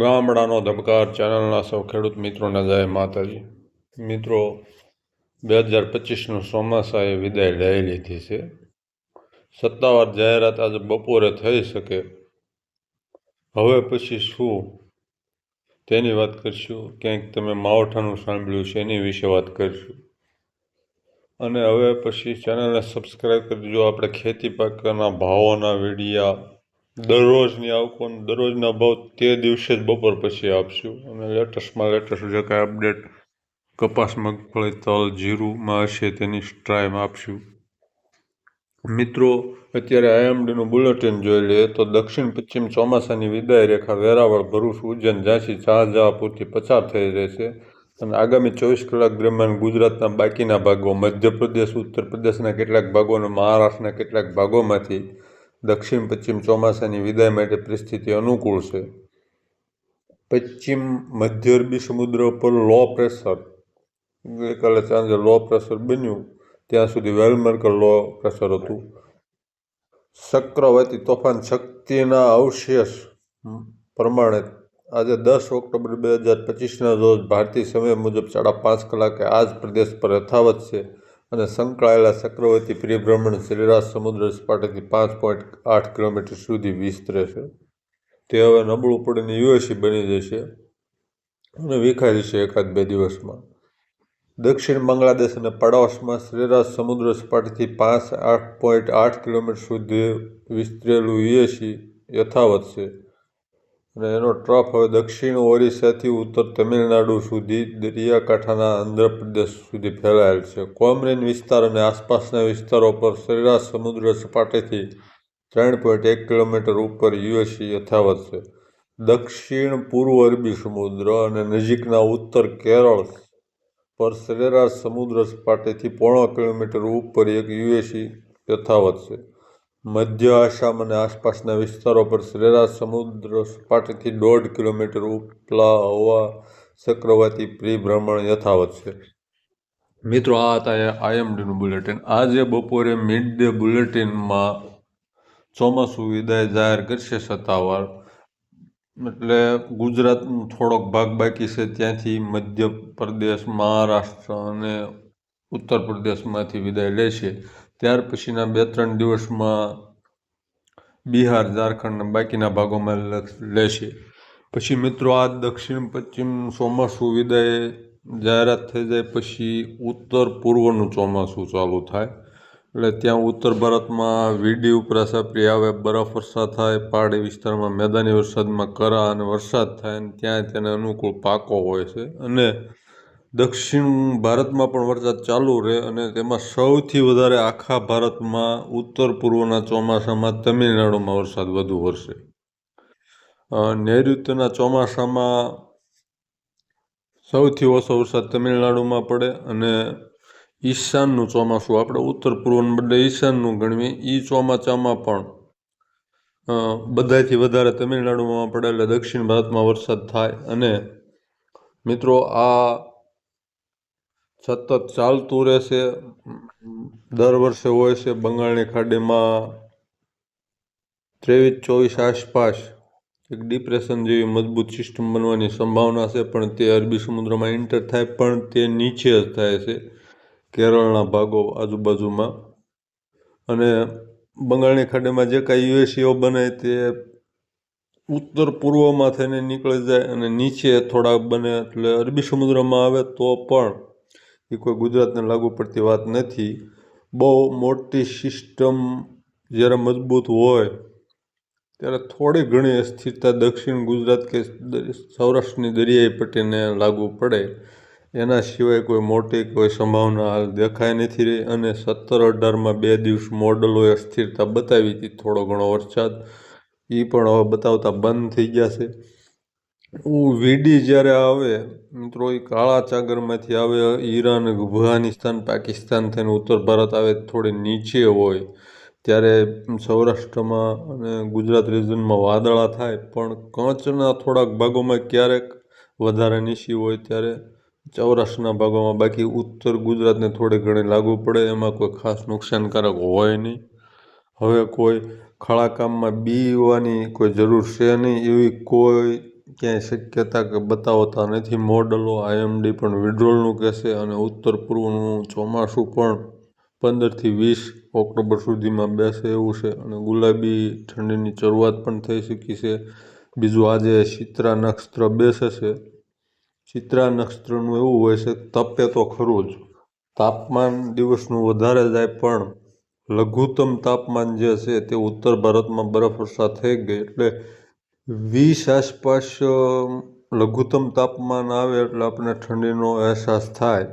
ગામડાનો ધબકાર, ચેનલના સૌ ખેડૂત મિત્રોને જય માતાજી. મિત્રો, બે હજાર પચીસનું ચોમાસાએ વિદાય લઈ લીધી છે. સત્તાવાર જાહેરાત આજે બપોરે થઈ શકે. હવે પછી શું? તેની વાત કરીશું. ક્યાંક તમે માવઠાનું સાંભળ્યું છે, એની વિશે વાત કરીશું. અને હવે પછી ચેનલને સબસ્ક્રાઈબ કરી દેજો આપણે ખેતી પાકના ભાવોના વિડીયા દરરોજની આવકોને દરરોજના ભાવ તે દિવસે જ બપોર પછી આપશું. અને લેટેસ્ટમાં લેટેસ્ટ જે કાંઈ અપડેટ કપાસ મગફળી તલ જીરુંમાં હશે તેની સ્ટ્રાઈમ આપશું. મિત્રો, અત્યારે આઈએમડીનું બુલેટિન જોઈ લઈએ તો દક્ષિણ પશ્ચિમ ચોમાસાની વિદાય રેખા વેરાવળ, ભરૂચ, ઉજ્જૈન, ઝાંસી શાહજહાંપુરથી પસાર થઈ રહેશે અને આગામી ચોવીસ કલાક દરમિયાન ગુજરાતના બાકીના ભાગો મધ્યપ્રદેશ ઉત્તર પ્રદેશના કેટલાક ભાગો અને મહારાષ્ટ્રના કેટલાક ભાગોમાંથી દક્ષિણ, પશ્ચિમ ચોમાસાની વિદાય માટે પરિસ્થિતિ અનુકૂળ છે. પશ્ચિમ, મધ્ય અરબી સમુદ્ર ઉપર લો પ્રેશર ગઈકાલે સાંજે લો પ્રેશર બન્યું. ત્યાં સુધી વેલમર્કર લો પ્રેશર હતું. ચક્રવાતી તોફાન શક્તિના અવશેષ પ્રમાણે આજે દસ ઓક્ટોબર બે હજાર પચીસના રોજ ભારતીય સમય મુજબ સાડા પાંચ કલાકે આ જ પ્રદેશ પર યથાવત છે. અને સંકળાયેલા ચક્રવર્તી પરિભ્રમણ સરેરાશ સમુદ્ર સપાટીથી પાંચ પોઈન્ટ આઠ કિલોમીટર સુધી વિસ્તરે છે. તે હવે નબળું પડીને યુએસી બની જશે અને વિખાઈ જશે એકાદ બે દિવસમાં. દક્ષિણ બાંગ્લાદેશ અને પડોશમાં સરેરાશ સમુદ્ર સપાટીથી પાંચ આઠ પોઈન્ટ આઠ કિલોમીટર સુધી વિસ્તરેલું યુએસી યથાવત છે. અને એનો ટ્રફ હવે દક્ષિણ ઓરિસ્સાથી ઉત્તર તમિલનાડુ સુધી દરિયાકાંઠાના આંધ્રપ્રદેશ સુધી ફેલાયેલ છે. કોમરીન વિસ્તાર અને આસપાસના વિસ્તારો પર સરેરાશ સમુદ્ર સપાટીથી ત્રણ પોઈન્ટ એક કિલોમીટર ઉપર યુએસી યથાવત છે. દક્ષિણ પૂર્વ અરબી સમુદ્ર અને નજીકના ઉત્તર કેરળ પર સરેરાશ સમુદ્ર સપાટીથી પોણો કિલોમીટર ઉપર એક યુએસી યથાવત છે. મધ્ય આસામ અને આસપાસના વિસ્તારો પર સરેરાશ સમુદ્ર સપાટીથી દોઢ કિલોમીટર ઉપલા હવા ચક્રવાતી પરિભ્રમણ યથાવત છે. મિત્રો, આ હતા એ આઈએમડીનું બુલેટિન. આજે બપોરે મિડ ડે બુલેટિનમાં ચોમાસું વિદાય જાહેર કરશે સત્તાવાર. એટલે ગુજરાતનો થોડોક ભાગ બાકી છે. ત્યાંથી મધ્ય પ્રદેશ મહારાષ્ટ્ર અને ઉત્તર પ્રદેશમાંથી વિદાય લેશે. ત્યાર પછીના બે ત્રણ દિવસમાં બિહાર ઝારખંડના બાકીના ભાગોમાં લેશે. પછી મિત્રો આ દક્ષિણ પશ્ચિમ ચોમાસું વિદાય જાહેરાત થઈ જાય પછી ઉત્તર પૂર્વનું ચોમાસું ચાલુ થાય. એટલે ત્યાં ઉત્તર ભારતમાં વીડી ઉપરાસાપરી આવે, બરફ વર્ષા થાય, પહાડી વિસ્તારમાં મેદાની વરસાદમાં કરા અને વરસાદ થાય અને ત્યાં તેને અનુકૂળ પાકો હોય છે. અને દક્ષિણ ભારતમાં પણ વરસાદ ચાલુ રહે અને તેમાં સૌથી વધારે આખા ભારતમાં ઉત્તર પૂર્વના ચોમાસામાં તમિલનાડુમાં વરસાદ વધુ વરસે. નૈઋત્યના ચોમાસામાં સૌથી ઓછો વરસાદ તમિલનાડુમાં પડે અને ઈશાનનું ચોમાસું આપણે ઉત્તર પૂર્વને બદલે ઈશાનનું ગણવીએ એ ચોમાસામાં પણ બધાથી વધારે તમિલનાડુમાં પડે એટલે દક્ષિણ ભારતમાં વરસાદ થાય અને મિત્રો આ સતત ચાલતું રહેશે. દર વર્ષે હોય છે બંગાળની ખાડીમાં ત્રેવીસ ચોવીસ આસપાસ એક ડિપ્રેશન જેવી મજબૂત સિસ્ટમ બનવાની સંભાવના છે, પણ તે અરબી સમુદ્રમાં એન્ટર થાય, પણ તે નીચે જ થાય છે, કેરળના ભાગો આજુબાજુમાં. અને બંગાળની ખાડીમાં જે કાંઈ યુએસીઓ બને તે ઉત્તર પૂર્વમાં થઈને નીકળી જાય અને નીચે થોડાક બને, એટલે અરબી સમુદ્રમાં આવે તો પણ એ કોઈ ગુજરાતને લાગુ પડતી વાત નથી. બહુ મોટી સિસ્ટમ જ્યારે મજબૂત હોય, ત્યારે થોડી ઘણી અસ્થિરતા દક્ષિણ ગુજરાત કે સૌરાષ્ટ્રની દરિયાઈ પટ્ટીને લાગુ પડે. એના સિવાય કોઈ મોટી કોઈ સંભાવના હાલ દેખાઈ નથી રહી અને સત્તર અઢારમાં બે દિવસ મોડલોએ અસ્થિરતા બતાવી હતી થોડો ઘણો વરસાદ. એ પણ હવે બતાવતા બંધ થઈ ગયા છે વીડી જ્યારે આવે, મિત્રો એ કાળા ચાગરમાંથી આવે, ઈરાન, અફઘાનિસ્તાન, પાકિસ્તાન થઈને ઉત્તર ભારત આવે, થોડી નીચે હોય, ત્યારે સૌરાષ્ટ્રમાં અને ગુજરાત રિજનમાં વાદળા થાય, પણ કચ્છના થોડાક ભાગોમાં ક્યારેક વધારે નીચી હોય, ત્યારે સૌરાષ્ટ્રના ભાગોમાં બાકી ઉત્તર ગુજરાતને થોડી ઘણી લાગુ પડે, એમાં કોઈ ખાસ નુકસાનકારક હોય નહીં. હવે કોઈ ખળાકામમાં બીવાની કોઈ જરૂર છે નહીં, એવી કોઈ ક્યાંય શક્યતા કે બતાવતા નથી. મોડલો આઈએમડી પણ વિડ્રોલનું કહેશે અને ઉત્તર પૂર્વનું ચોમાસું પણ પંદરથી વીસ ઓક્ટોબર સુધીમાં બેસે એવું છે અને ગુલાબી ઠંડીની શરૂઆત પણ થઈ શકી છે. બીજું આજે ચિત્રા નક્ષત્ર બેસે છે. ચિત્રા નક્ષત્રનું એવું હોય છે, તપે તો ખરું જ. તાપમાન દિવસનું વધારે જાય પણ લઘુત્તમ તાપમાન જે છે તે ઉત્તર ભારતમાં બરફવર્ષા થઈ ગઈ એટલે વીસ આસપાસ લઘુત્તમ તાપમાન આવે એટલે આપણને ઠંડીનો અહેસાસ થાય.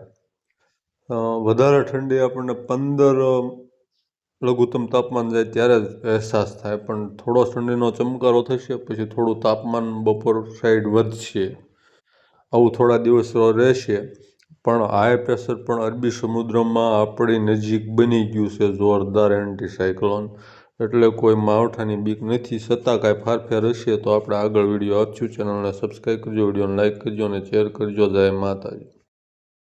વધારે ઠંડી આપણને પંદર લઘુત્તમ તાપમાન જાય ત્યારે જ અહેસાસ થાય. પણ થોડો ઠંડીનો ચમકારો થશે, પછી થોડું તાપમાન બપોર સાઈડ વધશે. આવું થોડા દિવસો રહેશે. પણ હાઈ પ્રેશર પણ અરબી સમુદ્રમાં આપણી નજીક બની ગયું છે, જોરદાર એન્ટી સાયક્લોન એટલે કોઈ માવઠાની બીક નથી છતાં કાંઈ ફારફેર હશે તો આપણે આગળ વીડિયો આપશું. ચેનલને સબસ્ક્રાઈબ કરજો, વિડીયોને લાઇક કરજો અને શેર કરજો. જય માતાજી.